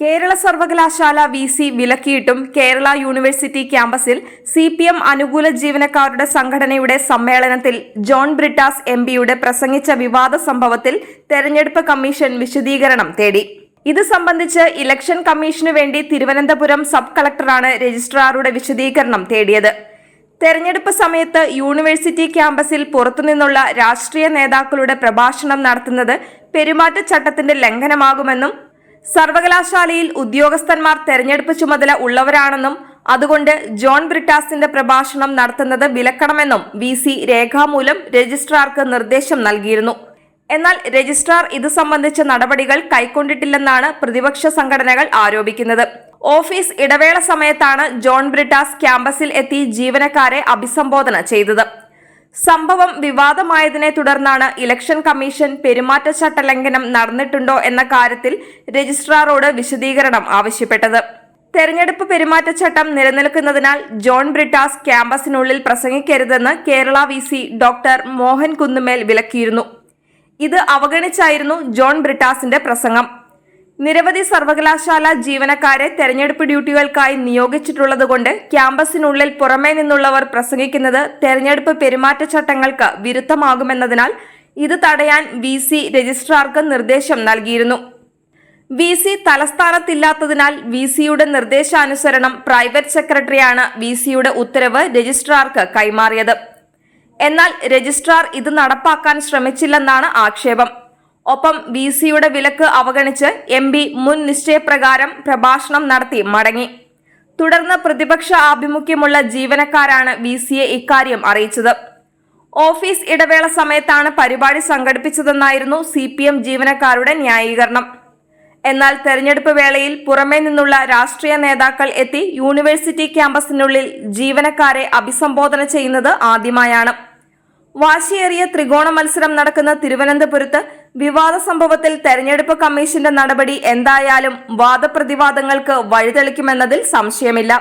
കേരള സർവകലാശാല V C വിലക്കിയിട്ടും Kerala university ക്യാമ്പസിൽ സി പി എം അനുകൂല ജീവനക്കാരുടെ സംഘടനയുടെ സമ്മേളനത്തിൽ ജോൺ ബ്രിട്ടാസ് എം പിയുടെ പ്രസംഗിച്ച വിവാദ സംഭവത്തിൽ തെരഞ്ഞെടുപ്പ് കമ്മീഷൻ വിശദീകരണം തേടി. ഇത് സംബന്ധിച്ച് ഇലക്ഷൻ കമ്മീഷനു വേണ്ടി തിരുവനന്തപുരം സബ് കളക്ടറാണ് രജിസ്ട്രാറുടെ വിശദീകരണം തേടിയത്. തെരഞ്ഞെടുപ്പ് സമയത്ത് യൂണിവേഴ്സിറ്റി ക്യാമ്പസിൽ പുറത്തുനിന്നുള്ള രാഷ്ട്രീയ നേതാക്കളുടെ പ്രഭാഷണം നടത്തുന്നത് പെരുമാറ്റച്ചട്ടത്തിന്റെ ലംഘനമാകുമെന്നും സർവകലാശാലയിൽ ഉദ്യോഗസ്ഥന്മാർ തെരഞ്ഞെടുപ്പ് ചുമതല ഉള്ളവരാണെന്നും അതുകൊണ്ട് ജോൺ ബ്രിട്ടാസിന്റെ പ്രഭാഷണം നടത്തുന്നത് വിലക്കണമെന്നും വി സി രേഖാമൂലം രജിസ്ട്രാർക്ക് നിർദ്ദേശം നൽകിയിരുന്നു. എന്നാൽ രജിസ്ട്രാർ ഇത് സംബന്ധിച്ച നടപടികൾ കൈക്കൊണ്ടിട്ടില്ലെന്നാണ് പ്രതിപക്ഷ സംഘടനകൾ ആരോപിക്കുന്നത്. ഓഫീസ് ഇടവേള സമയത്താണ് ജോൺ ബ്രിട്ടാസ് ക്യാമ്പസിൽ എത്തി ജീവനക്കാരെ അഭിസംബോധന ചെയ്തത്. സംഭവം വിവാദമായതിനെ തുടർന്നാണ് ഇലക്ഷൻ കമ്മീഷൻ പെരുമാറ്റച്ചട്ട ലംഘനം നടന്നിട്ടുണ്ടോ എന്ന കാര്യത്തിൽ രജിസ്ട്രാറോട് വിശദീകരണം ആവശ്യപ്പെട്ടത്. തെരഞ്ഞെടുപ്പ് പെരുമാറ്റച്ചട്ടം നിലനിൽക്കുന്നതിനാൽ ജോൺ ബ്രിട്ടാസ് ക്യാമ്പസിനുള്ളിൽ പ്രസംഗിക്കരുതെന്ന് Kerala V C doctor Mohan Kunnummel വിലക്കിയിരുന്നു. ഇത് അവഗണിച്ചായിരുന്നു ജോൺ ബ്രിട്ടാസിന്റെ പ്രസംഗം. നിരവധി സർവകലാശാല ജീവനക്കാരെ തെരഞ്ഞെടുപ്പ് ഡ്യൂട്ടികൾക്കായി നിയോഗിച്ചിട്ടുള്ളതുകൊണ്ട് ക്യാമ്പസിനുള്ളിൽ പുറമേ നിന്നുള്ളവർ പ്രസംഗിക്കുന്നത് തെരഞ്ഞെടുപ്പ് പെരുമാറ്റച്ചട്ടങ്ങൾക്ക് വിരുദ്ധമാകുമെന്നതിനാൽ ഇത് തടയാൻ വി സി രജിസ്ട്രാർക്ക് നിർദ്ദേശം നൽകിയിരുന്നു. വി സി തലസ്ഥാനത്തില്ലാത്തതിനാൽ വി സിയുടെ നിർദ്ദേശാനുസരണം പ്രൈവറ്റ് സെക്രട്ടറിയാണ് വി സിയുടെ ഉത്തരവ് രജിസ്ട്രാർക്ക് കൈമാറിയത്. എന്നാൽ രജിസ്ട്രാർ ഇത് നടപ്പാക്കാൻ ശ്രമിച്ചില്ലെന്നാണ് ആക്ഷേപം. ഒപ്പം വി സിയുടെ വിലക്ക് അവഗണിച്ച് എം പി മുൻ നിശ്ചയപ്രകാരം പ്രഭാഷണം നടത്തി മടങ്ങി. തുടർന്ന് പ്രതിപക്ഷ ആഭിമുഖ്യമുള്ള ജീവനക്കാരാണ് വി സിയെ ഇക്കാര്യം അറിയിച്ചത്. ഓഫീസ് ഇടവേള സമയത്താണ് പരിപാടി സംഘടിപ്പിച്ചതെന്നായിരുന്നു സി പി എം ജീവനക്കാരുടെ ന്യായീകരണം. എന്നാൽ തെരഞ്ഞെടുപ്പ് വേളയിൽ പുറമേ നിന്നുള്ള രാഷ്ട്രീയ നേതാക്കൾ എത്തി യൂണിവേഴ്സിറ്റി ക്യാമ്പസിനുള്ളിൽ ജീവനക്കാരെ അഭിസംബോധന ചെയ്യുന്നത് ആദ്യമായാണ്. വാശിയേറിയ ത്രികോണ മത്സരം നടക്കുന്ന തിരുവനന്തപുരത്ത് വിവാദ സംഭവത്തിൽ തെരഞ്ഞെടുപ്പ് കമ്മീഷന്റെ നടപടി എന്തായാലും വാദപ്രതിവാദങ്ങൾക്ക് വഴിതെളിക്കുമെന്നതിൽ സംശയമില്ല.